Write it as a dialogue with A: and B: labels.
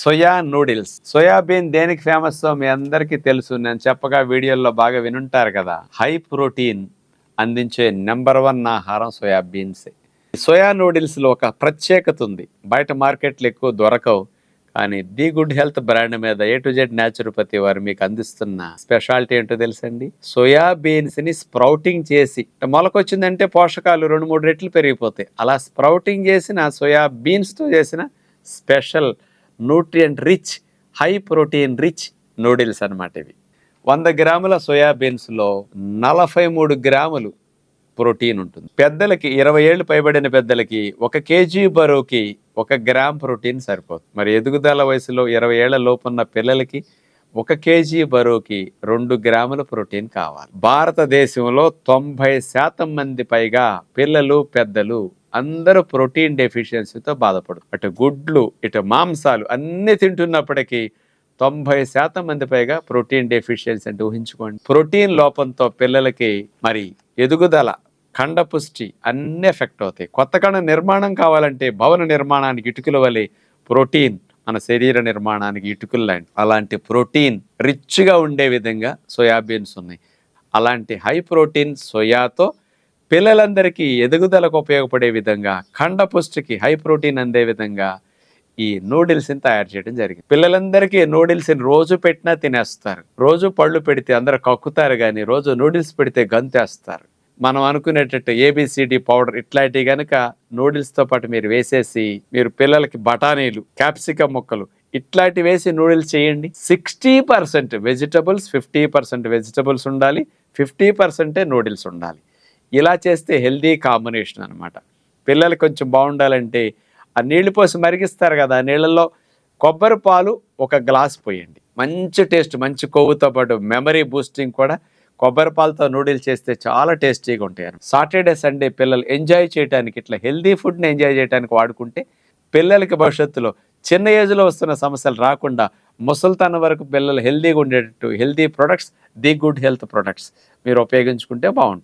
A: Soya noodles. Soybean దేనికి famous మీ అందరికీ తెలుసు నేను చెప్పగా వీడియోల్లో బాగా వినుంటారు కదా. హై ప్రోటీన్ అందించే నెంబర్ వన్ ఆహారం సోయాబీన్స్ సోయా నూడిల్స్లో ఒక ప్రత్యేకత ఉంది. బయట మార్కెట్లు ఎక్కువ దొరకవు కానీ ది గుడ్ హెల్త్ బ్రాండ్ మీద ఏ టు జెడ్ న్యాచురోపతి వారు మీకు అందిస్తున్న స్పెషాలిటీ ఏంటో తెలుసండి? సోయాబీన్స్ని ని స్ప్రౌటింగ్ చేసి మొలకొచ్చిందంటే పోషకాలు రెండు మూడు రెట్లు పెరిగిపోతాయి. అలా స్ప్రౌటింగ్ చేసిన సోయాబీన్స్తో చేసిన special nutrient rich high protein rich noodles అన్నమాట ఇవి. వంద గ్రాముల సోయాబీన్స్లో నలభై మూడు గ్రాములు ప్రోటీన్ ఉంటుంది. పెద్దలకి ఇరవై ఏళ్ళు పైబడిన పెద్దలకి ఒక కేజీ బరువుకి ఒక గ్రామ్ ప్రోటీన్ సరిపోతుంది మరి ఎదుగుదల వయసులో ఇరవై ఏళ్ళ లోపున్న పిల్లలకి ఒక కేజీ బరువుకి రెండు గ్రాముల ప్రోటీన్ కావాలి. భారతదేశంలో తొంభై శాతం మంది పైగా పిల్లలు పెద్దలు అందరూ ప్రోటీన్ డెఫిషియన్సీతో బాధపడు అటు గుడ్లు ఇటు మాంసాలు అన్నీ తింటున్నప్పటికీ తొంభై శాతం మంది పైగా ప్రోటీన్ డెఫిషియన్సీ అంటే ఊహించుకోండి. ప్రోటీన్ లోపంతో పిల్లలకి మరి ఎదుగుదల ఖండపుష్టి అన్నీ ఎఫెక్ట్ అవుతాయి. కొత్త కణ నిర్మాణం కావాలంటే భవన నిర్మాణానికి ఇటుకల వలె ప్రోటీన్ మన శరీర నిర్మాణానికి ఇటుకలు లాంటి అలాంటి ప్రోటీన్ రిచ్గా ఉండే విధంగా సోయాబీన్స్ ఉన్నాయి. అలాంటి హై ప్రోటీన్ సోయాతో పిల్లలందరికీ ఎదుగుదలకు ఉపయోగపడే విధంగా ఖండపుష్టికి హై ప్రోటీన్ అందే విధంగా ఈ నూడిల్స్ని తయారు చేయడం జరిగింది. పిల్లలందరికీ నూడిల్స్ని రోజు పెట్టినా తినేస్తారు. రోజు పళ్ళు పెడితే అందరు కక్కుతారు కానీ రోజు నూడిల్స్ పెడితే గంతేస్తారు మనం అనుకునేటట్టు ఏబిసిడి పౌడర్ ఇట్లాంటివి కనుక నూడిల్స్తో పాటు మీరు వేసేసి మీరు పిల్లలకి బఠానీలు క్యాప్సికమ్ ముక్కలు ఇట్లాంటి వేసి నూడిల్స్ చేయండి. Sixty percent vegetables fifty percent vegetables ఉండాలి ఫిఫ్టీ పర్సెంటే నూడిల్స్ ఉండాలి. ఇలా చేస్తే హెల్దీ కాంబినేషన్ అనమాట పిల్లలు కొంచెం బాగుండాలంటే ఆ నీళ్ళు పోసి మరిగిస్తారు కదా ఆ నీళ్ళల్లో కొబ్బరి పాలు ఒక గ్లాస్ పోయండి. మంచి టేస్ట్ మంచి కొవ్వుతో పాటు మెమరీ బూస్టింగ్ కూడా కొబ్బరి పాలతో నూడిల్స్ చేస్తే చాలా టేస్టీగా ఉంటాయి సాటర్డే సండే పిల్లలు ఎంజాయ్ చేయడానికి ఇట్లా హెల్దీ ఫుడ్ని ఎంజాయ్ చేయడానికి వాడుకుంటే పిల్లలకి భవిష్యత్తులో చిన్న ఏజ్లో వస్తున్న సమస్యలు రాకుండా ముసల్తనం వరకు పిల్లలు హెల్దీగా ఉండేటట్టు healthy products the good health products మీరు ఉపయోగించుకుంటే బాగుంటుంది.